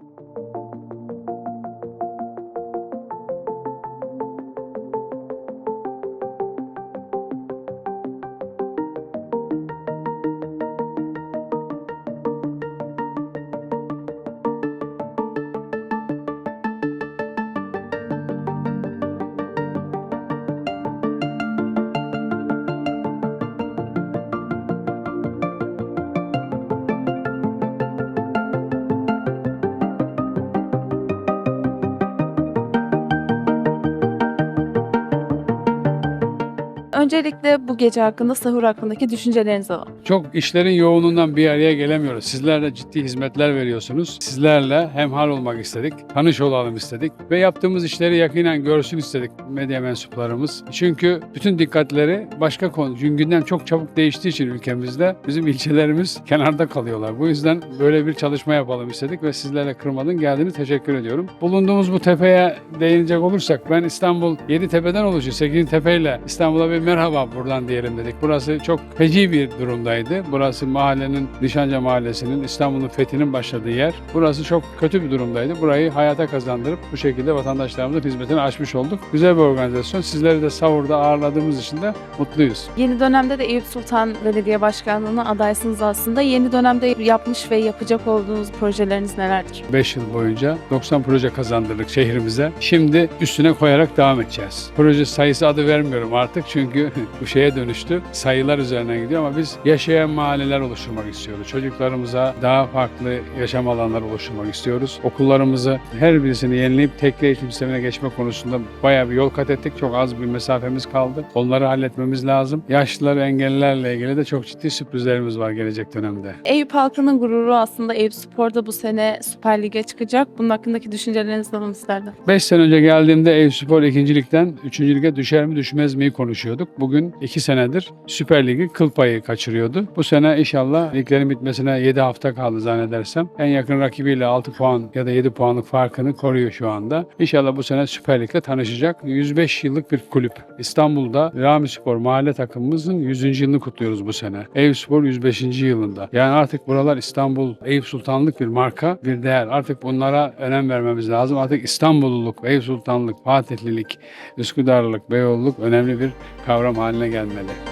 you Öncelikle bu gece hakkında, sahur hakkındaki düşüncelerinizi alalım. Çok işlerin yoğunluğundan bir araya gelemiyoruz. Sizler de ciddi hizmetler veriyorsunuz. Sizlerle hemhal olmak istedik, tanış olalım istedik ve yaptığımız işleri yakinen görsün istedik medya mensuplarımız. Çünkü bütün dikkatleri başka konu. Çünkü gündem çok çabuk değiştiği için ülkemizde bizim ilçelerimiz kenarda kalıyorlar. Bu yüzden böyle bir çalışma yapalım istedik ve sizlerle kırmadın geldiğini teşekkür ediyorum. Bulunduğumuz bu tepeye değinecek olursak ben İstanbul 7 tepeden oluşuyor. 8 tepeyle İstanbul'a bir merhaba buradan diyelim dedik. Burası çok feci bir durumdaydı. Burası mahallenin, Nişanca Mahallesi'nin, İstanbul'un fethinin başladığı yer. Burası çok kötü bir durumdaydı. Burayı hayata kazandırıp bu şekilde vatandaşlarımızın hizmetini açmış olduk. Güzel bir organizasyon. Sizleri de sahurda ağırladığımız için de mutluyuz. Yeni dönemde de Eyüp Sultan Belediye Başkanlığı'na adaysınız aslında. Yeni dönemde yapmış ve yapacak olduğunuz projeleriniz nelerdir? 5 yıl boyunca 90 proje kazandırdık şehrimize. Şimdi üstüne koyarak devam edeceğiz. Proje sayısı adı vermiyorum artık çünkü bu şeye dönüştü. Sayılar üzerinden gidiyor ama biz yaşayan mahalleler oluşturmak istiyoruz. Çocuklarımıza daha farklı yaşam alanları oluşturmak istiyoruz. Okullarımızı her birisini yenileyip tekli eğitim sistemine geçme konusunda bayağı bir yol kat ettik. Çok az bir mesafemiz kaldı. Onları halletmemiz lazım. Yaşlılar, engellilerle ilgili de çok ciddi sürprizlerimiz var gelecek dönemde. Eyüp halkının gururu aslında Eyüp Spor'da bu sene Süper Lig'e çıkacak. Bunun hakkındaki düşüncelerinizi alalım isterdim. 5 sene önce geldiğimde Eyüpspor 2. Lig'den 3. Lig'e düşer mi düşmez miyi konuşuyorduk. Bugün 2 senedir Süper Lig'i kıl payı kaçırıyordu. Bu sene inşallah liglerin bitmesine 7 hafta kaldı zannedersem. En yakın rakibiyle 6 puan ya da 7 puanlık farkını koruyor şu anda. İnşallah bu sene Süper Lig'le tanışacak. 105 yıllık bir kulüp. İstanbul'da Rami Spor mahalle takımımızın 100. yılını kutluyoruz bu sene. Eyüpspor 105. yılında. Yani artık buralar İstanbul, Eyüp Sultanlık bir marka, bir değer. Artık bunlara önem vermemiz lazım. Artık İstanbulluluk, Eyüp Sultanlık, Fatihlilik, Üsküdarlılık, Beyoğlu'luk önemli bir kavram haline gelmeli.